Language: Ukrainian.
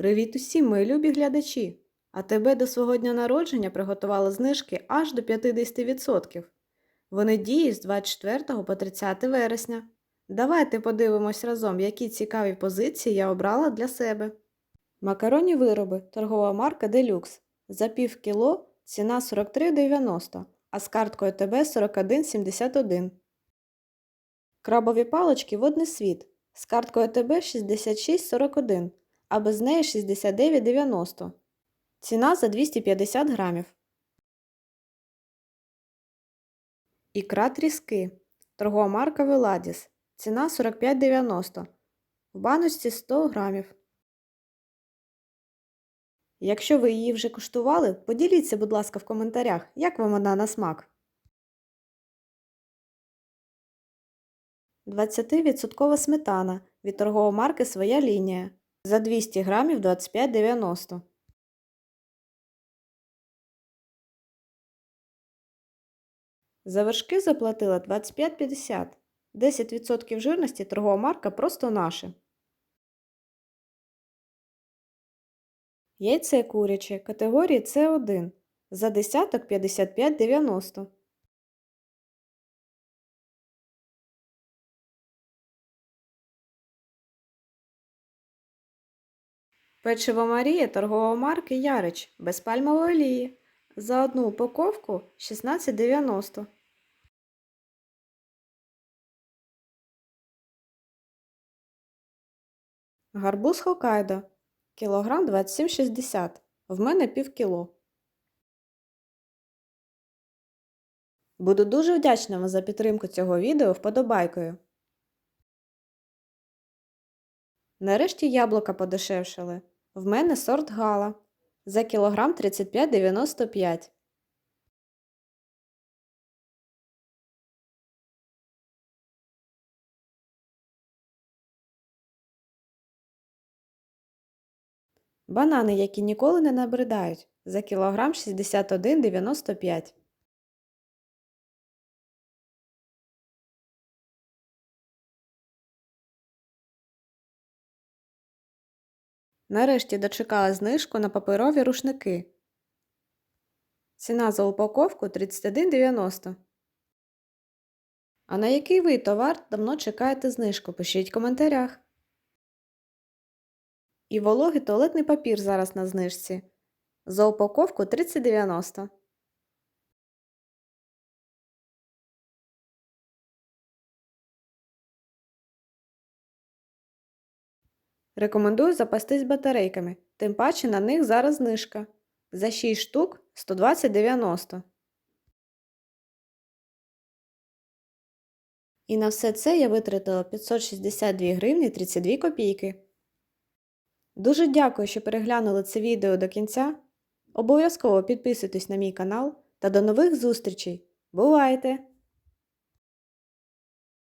Привіт усім, мої любі глядачі! А тебе до свого дня народження приготували знижки аж до 50%. Вони діють з 24 по 30 вересня. Давайте подивимось разом, які цікаві позиції я обрала для себе. Макаронні вироби, торгова марка Deluxe. За пів кіло ціна 43,90, а з карткою ТБ 41,71. Крабові палички водний світ. З карткою ТБ 66,41, а без неї 69,90. Ціна за 250 грамів. Ікра тріски. Торгова марка Веладіс. Ціна 45,90. В баночці 100 грамів. Якщо ви її вже куштували, поділіться, будь ласка, в коментарях, як вам вона на смак. 20% сметана від торгової марки Своя лінія. За 200 грамів 25,90. За вершки заплатила 25,50. 10% жирності торгова марка просто наше. Яйце куряче категорії С1. За десяток 55,90. Печиво Марія торгової марки Ярич без пальмової олії. За одну упаковку 16,90. Гарбуз Хокайдо. Кілограм 27,60. В мене пів кіло. Буду дуже вдячна вам за підтримку цього відео вподобайкою. Нарешті яблука подешевшали. В мене сорт гала. За кілограм 35,95. Банани, які ніколи не набридають. За кілограм 61,95. Нарешті дочекала знижку на паперові рушники. Ціна за упаковку 31,90. А на який ви товар давно чекаєте знижку? Пишіть в коментарях. І вологий туалетний папір зараз на знижці. За упаковку 30,90. Рекомендую запастись батарейками, тим паче на них зараз знижка. За 6 штук 120,90. І на все це я витратила 562 гривні 32 копійки. Дуже дякую, що переглянули це відео до кінця. Обов'язково підписуйтесь на мій канал та до нових зустрічей. Бувайте!